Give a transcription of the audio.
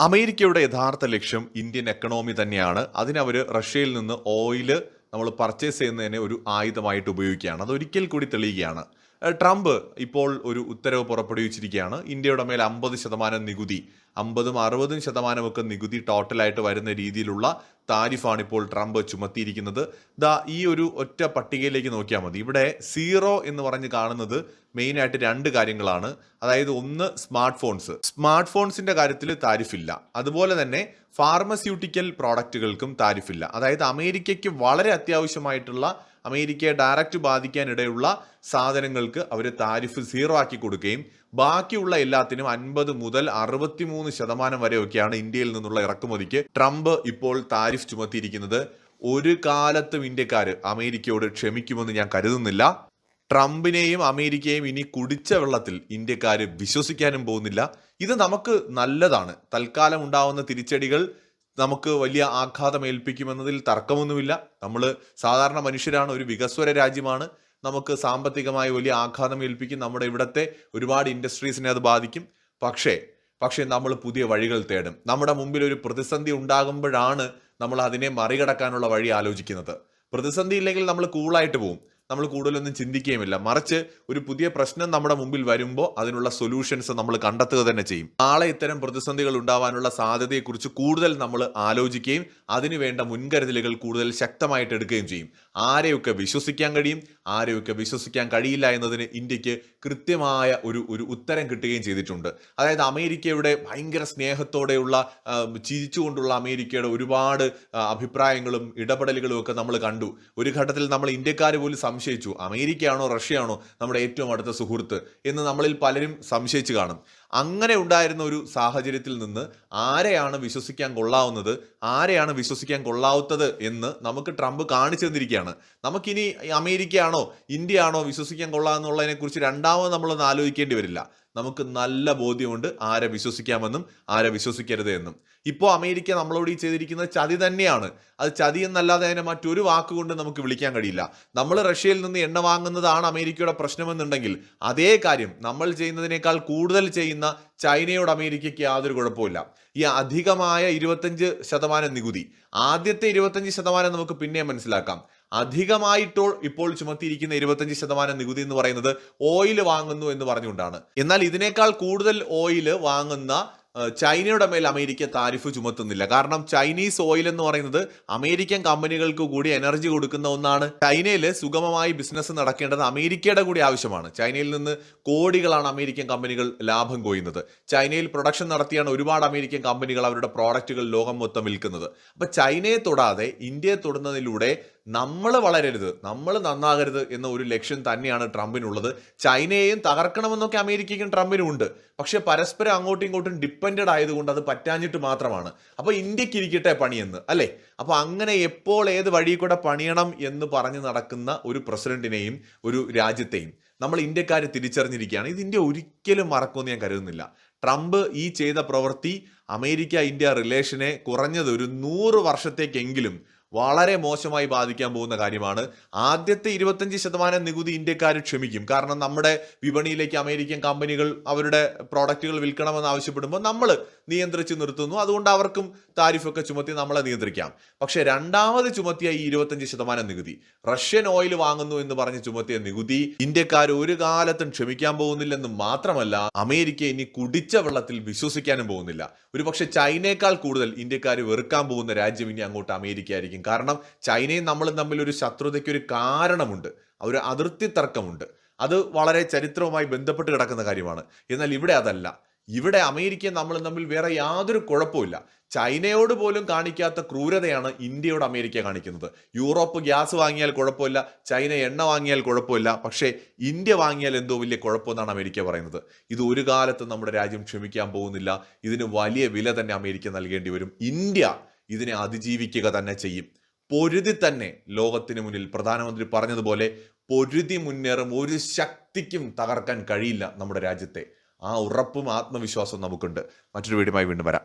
അമേരിക്കയുടെ യഥാർത്ഥ ലക്ഷ്യം ഇന്ത്യൻ എക്കണോമി തന്നെയാണ്. അതിനവർ റഷ്യയിൽ നിന്ന് ഓയിൽ നമ്മൾ പർച്ചേസ് ചെയ്യുന്നതിനെ ഒരു ആയുധമായിട്ട് ഉപയോഗിക്കുകയാണ്. അതൊരിക്കൽ കൂടി തെളിയുകയാണ്. ട്രംപ് ഇപ്പോൾ ഒരു ഉത്തരവ് പുറപ്പെടുവിച്ചിരിക്കുകയാണ്. ഇന്ത്യയുടെ മേൽ അമ്പത് ശതമാനം നികുതി അമ്പതും അറുപതും ശതമാനമൊക്കെ നികുതി ടോട്ടലായിട്ട് വരുന്ന രീതിയിലുള്ള താരിഫാണ് ഇപ്പോൾ ട്രംപ് ചുമത്തിയിരിക്കുന്നത്. ദാ ഈ ഒരു ഒറ്റ പട്ടികയിലേക്ക് നോക്കിയാൽ മതി. ഇവിടെ സീറോ എന്ന് പറഞ്ഞ് കാണുന്നത് മെയിനായിട്ട് രണ്ട് കാര്യങ്ങളാണ്. അതായത് ഒന്ന് സ്മാർട്ട് ഫോൺസ് സ്മാർട്ട് ഫോൺസിന്റെ കാര്യത്തിൽ താരിഫില്ല. അതുപോലെ തന്നെ ഫാർമസ്യൂട്ടിക്കൽ പ്രോഡക്റ്റുകൾക്കും താരിഫില്ല. അതായത് അമേരിക്കയ്ക്ക് വളരെ അത്യാവശ്യമായിട്ടുള്ള അമേരിക്കയെ ഡയറക്റ്റ് ബാധിക്കാനിടയുള്ള സാധനങ്ങൾക്ക് അവർ താരിഫ് സീറോ ആക്കി കൊടുക്കുകയും ബാക്കിയുള്ള എല്ലാത്തിനും അൻപത് മുതൽ അറുപത്തിമൂന്ന് ശതമാനം വരെയൊക്കെയാണ് ഇന്ത്യയിൽ നിന്നുള്ള ഇറക്കുമതിക്ക് ട്രംപ് ഇപ്പോൾ താരിഫ് ചുമത്തിയിരിക്കുന്നത്. ഒരു കാലത്തും ഇന്ത്യക്കാർ അമേരിക്കയോട് ക്ഷമിക്കുമെന്ന് ഞാൻ കരുതുന്നില്ല. ട്രംപിനെയും അമേരിക്കയെയും ഇനി കുടിച്ച വെള്ളത്തിൽ ഇന്ത്യക്കാർ വിശ്വസിക്കാനും പോകുന്നില്ല. ഇത് നമുക്ക് നല്ലതാണ്. തൽക്കാലം ഉണ്ടാവുന്ന തിരിച്ചടികൾ നമുക്ക് വലിയ ആഘാതം ഏൽപ്പിക്കുമെന്നതിൽ തർക്കമൊന്നുമില്ല. നമ്മൾ സാധാരണ മനുഷ്യരാണ് ഒരു വികസ്വര രാജ്യമാണ്. നമുക്ക് സാമ്പത്തികമായി വലിയ ആഘാതം ഏൽപ്പിക്കും. നമ്മുടെ ഇവിടുത്തെ ഒരുപാട് ഇൻഡസ്ട്രീസിനെ അത് ബാധിക്കും. പക്ഷേ പക്ഷേ നമ്മൾ പുതിയ വഴികൾ തേടും. നമ്മുടെ മുമ്പിൽ ഒരു പ്രതിസന്ധി ഉണ്ടാകുമ്പോഴാണ് നമ്മൾ അതിനെ മറികടക്കാനുള്ള വഴി ആലോചിക്കുന്നത്. പ്രതിസന്ധി ഇല്ലെങ്കിൽ നമ്മൾ കൂളായിട്ട് പോകും നമ്മൾ കൂടുതലൊന്നും ചിന്തിക്കുകയുമില്ല. മറിച്ച് ഒരു പുതിയ പ്രശ്നം നമ്മുടെ മുമ്പിൽ വരുമ്പോൾ അതിനുള്ള സൊല്യൂഷൻസ് നമ്മൾ കണ്ടെത്തുക തന്നെ ചെയ്യും. നാളെ ഇത്തരം പ്രതിസന്ധികൾ ഉണ്ടാവാനുള്ള സാധ്യതയെക്കുറിച്ച് കൂടുതൽ നമ്മൾ ആലോചിക്കുകയും അതിനുവേണ്ട മുൻകരുതലുകൾ കൂടുതൽ ശക്തമായിട്ട് എടുക്കുകയും ചെയ്യും. ആരെയൊക്കെ വിശ്വസിക്കാൻ കഴിയും ആരെയൊക്കെ വിശ്വസിക്കാൻ കഴിയില്ല എന്നതിന് ഇന്ത്യയ്ക്ക് കൃത്യമായ ഒരു ഒരു ഉത്തരം കിട്ടുകയും ചെയ്തിട്ടുണ്ട്. അതായത് അമേരിക്കയുടെ ഭയങ്കര സ്നേഹത്തോടെയുള്ള ചിരിച്ചുകൊണ്ടുള്ള അമേരിക്കയുടെ ഒരുപാട് അഭിപ്രായങ്ങളും ഇടപെടലുകളും ഒക്കെ നമ്മൾ കണ്ടു. ഒരു ഘട്ടത്തിൽ നമ്മൾ ഇന്ത്യക്കാർ പോലും സംശയിച്ചു. അമേരിക്കയാണോ റഷ്യയാണോ നമ്മുടെ ഏറ്റവും അടുത്ത സുഹൃത്ത് എന്ന് നമ്മളിൽ പലരും സംശയിച്ചു കാണും. അങ്ങനെ ഉണ്ടായിരുന്ന ഒരു സാഹചര്യത്തിൽ നിന്ന് ആരെയാണ് വിശ്വസിക്കാൻ കൊള്ളാവുന്നത് ആരെയാണ് വിശ്വസിക്കാൻ കൊള്ളാവുന്നത് എന്ന് നമുക്ക് ട്രംപ് കാണിച്ചു തന്നിരിക്കുകയാണ്. നമുക്കിനി അമേരിക്കയാണോ ഇന്ത്യ ആണോ വിശ്വസിക്കാൻ കൊള്ളാമെന്നുള്ളതിനെക്കുറിച്ച് രണ്ടാമത് നമ്മളൊന്ന് ആലോചിക്കേണ്ടി വരില്ല. നമുക്ക് നല്ല ബോധ്യമുണ്ട് ആരെ വിശ്വസിക്കാമെന്നും ആരെ വിശ്വസിക്കരുത് എന്നും. ഇപ്പോൾ അമേരിക്ക നമ്മളോട് ഈ ചെയ്തിരിക്കുന്ന ചതി തന്നെയാണ്. അത് ചതി എന്നല്ലാതെ അതിനെ മറ്റൊരു വാക്കുകൊണ്ട് നമുക്ക് വിളിക്കാൻ കഴിയില്ല. നമ്മൾ റഷ്യയിൽ നിന്ന് എണ്ണ വാങ്ങുന്നതാണ് അമേരിക്കയുടെ പ്രശ്നമെന്നുണ്ടെങ്കിൽ അതേ കാര്യം നമ്മൾ ചെയ്യുന്നതിനേക്കാൾ കൂടുതൽ ചെയ്യുന്ന ചൈനയോട് അമേരിക്കയ്ക്ക് യാതൊരു കുഴപ്പമില്ല ഈ അധികമായ ഇരുപത്തഞ്ച് ശതമാനം നികുതി ആദ്യത്തെ ഇരുപത്തഞ്ച് ശതമാനം നമുക്ക് പിന്നെ മനസ്സിലാക്കാം. അധികമായിട്ടോ ഇപ്പോൾ ചുമത്തിയിരിക്കുന്ന ഇരുപത്തഞ്ച് ശതമാനം നികുതി എന്ന് പറയുന്നത് ഓയിൽ വാങ്ങുന്നു എന്ന് പറഞ്ഞുകൊണ്ടാണ്. എന്നാൽ ഇതിനേക്കാൾ കൂടുതൽ ഓയിൽ വാങ്ങുന്ന ചൈനയുടെ മേൽ അമേരിക്ക താരിഫ് ചുമത്തുന്നില്ല. കാരണം ചൈനീസ് ഓയിൽ എന്ന് പറയുന്നത് അമേരിക്കൻ കമ്പനികൾക്ക് കൂടി എനർജി കൊടുക്കുന്ന ഒന്നാണ്. ചൈനയിൽ സുഗമമായി ബിസിനസ് നടക്കേണ്ടത് അമേരിക്കയുടെ കൂടി ആവശ്യമാണ്. ചൈനയിൽ നിന്ന് കോടികളാണ് അമേരിക്കൻ കമ്പനികൾ ലാഭം കൊയ്യുന്നത്. ചൈനയിൽ പ്രൊഡക്ഷൻ നടത്തിയാണ് ഒരുപാട് അമേരിക്കൻ കമ്പനികൾ അവരുടെ പ്രോഡക്റ്റുകൾ ലോകം മൊത്തം വിൽക്കുന്നത്. അപ്പൊ ചൈനയെ തൊടാതെ ഇന്ത്യയെ തൊടുന്നതിലൂടെ നമ്മൾ വളരരുത് നമ്മൾ നന്നാകരുത് എന്ന ഒരു ലക്ഷ്യം തന്നെയാണ് ട്രംപിനുള്ളത്. ചൈനയെയും തകർക്കണമെന്നൊക്കെ അമേരിക്കയ്ക്കും ട്രംപിനും ഉണ്ട്. പക്ഷേ പരസ്പരം അങ്ങോട്ടും ഇങ്ങോട്ടും ഡിപ്പെൻഡഡ് ആയതുകൊണ്ട് അത് പറ്റാഞ്ഞിട്ട് മാത്രമാണ്. അപ്പോൾ ഇന്ത്യയ്ക്ക് ഇരിക്കട്ടെ പണിയെന്ന് അല്ലേ? അപ്പൊ അങ്ങനെ എപ്പോൾ ഏത് വഴി കൂടെ പണിയണം എന്ന് പറഞ്ഞു നടക്കുന്ന ഒരു പ്രസിഡന്റിനെയും ഒരു രാജ്യത്തെയും നമ്മൾ ഇന്ത്യക്കാർ തിരിച്ചറിഞ്ഞിരിക്കുകയാണ്. ഇത് ഇന്ത്യ ഒരിക്കലും മറക്കുമെന്ന് ഞാൻ കരുതുന്നില്ല. ട്രംപ് ഈ ചെയ്ത പ്രവൃത്തി അമേരിക്ക ഇന്ത്യ റിലേഷനെ കുറഞ്ഞത് ഒരു നൂറ് വർഷത്തേക്കെങ്കിലും വളരെ മോശമായി ബാധിക്കാൻ പോകുന്ന കാര്യമാണ്. ആദ്യത്തെ ഇരുപത്തഞ്ച് ശതമാനം നികുതി ഇന്ത്യക്കാർ ക്ഷമിക്കും. കാരണം നമ്മുടെ വിപണിയിലേക്ക് അമേരിക്കൻ കമ്പനികൾ അവരുടെ പ്രോഡക്റ്റുകൾ വിൽക്കണമെന്ന് ആവശ്യപ്പെടുമ്പോൾ നമ്മൾ നിയന്ത്രിച്ച് നിർത്തുന്നു. അതുകൊണ്ട് അവർക്കും താരിഫൊക്കെ ചുമത്തി നമ്മളെ നിയന്ത്രിക്കാം. പക്ഷേ രണ്ടാമത് ചുമത്തിയ ഈ ഇരുപത്തഞ്ച് ശതമാനം നികുതി റഷ്യൻ ഓയിൽ വാങ്ങുന്നു എന്ന് പറഞ്ഞ് ചുമത്തിയ നികുതി ഇന്ത്യക്കാർ ഒരു കാലത്തും ക്ഷമിക്കാൻ പോകുന്നില്ലെന്ന് മാത്രമല്ല അമേരിക്ക ഇനി കുടിച്ച വെള്ളത്തിൽ വിശ്വസിക്കാനും പോകുന്നില്ല. ഒരുപക്ഷെ ചൈനയേക്കാൾ കൂടുതൽ ഇന്ത്യക്കാർ വെറുക്കാൻ പോകുന്ന രാജ്യം ഇനി അങ്ങോട്ട് അമേരിക്ക ആയിരിക്കും കാരണം ചൈനയും നമ്മളും തമ്മിൽ ഒരു ശത്രുതയ്ക്ക് ഒരു കാരണമുണ്ട്. ഒരു അതിർത്തി തർക്കമുണ്ട്. അത് വളരെ ചരിത്രവുമായി ബന്ധപ്പെട്ട് കിടക്കുന്ന കാര്യമാണ്. എന്നാൽ ഇവിടെ അതല്ല. ഇവിടെ അമേരിക്കയും നമ്മളും തമ്മിൽ വേറെ യാതൊരു കുഴപ്പമില്ല ചൈനയോട് പോലും കാണിക്കാത്ത ക്രൂരതയാണ് ഇന്ത്യയോട് അമേരിക്ക കാണിക്കുന്നത്. യൂറോപ്പ് ഗ്യാസ് വാങ്ങിയാൽ കുഴപ്പമില്ല ചൈന എണ്ണ വാങ്ങിയാൽ കുഴപ്പമില്ല പക്ഷേ ഇന്ത്യ വാങ്ങിയാൽ എന്തോ വലിയ കുഴപ്പമെന്നാണ് അമേരിക്ക പറയുന്നത്. ഇത് ഒരു കാലത്ത് നമ്മുടെ രാജ്യം ക്ഷമിക്കാൻ പോകുന്നില്ല. ഇതിന് വലിയ വില തന്നെ അമേരിക്ക നൽകേണ്ടി വരും. ഇന്ത്യ ഇതിനെ അതിജീവിക്കുക തന്നെ ചെയ്യും. പൊരുതി തന്നെ ലോകത്തിന് മുന്നിൽ പ്രധാനമന്ത്രി പറഞ്ഞതുപോലെ പൊരുതി മുന്നേറും ഒരു ശക്തിക്കും തകർക്കാൻ കഴിയില്ല നമ്മുടെ രാജ്യത്തെ. ആ ഉറപ്പും ആത്മവിശ്വാസവും നമുക്കുണ്ട്. മറ്റൊരു വീടുമായി വീണ്ടും വരാം.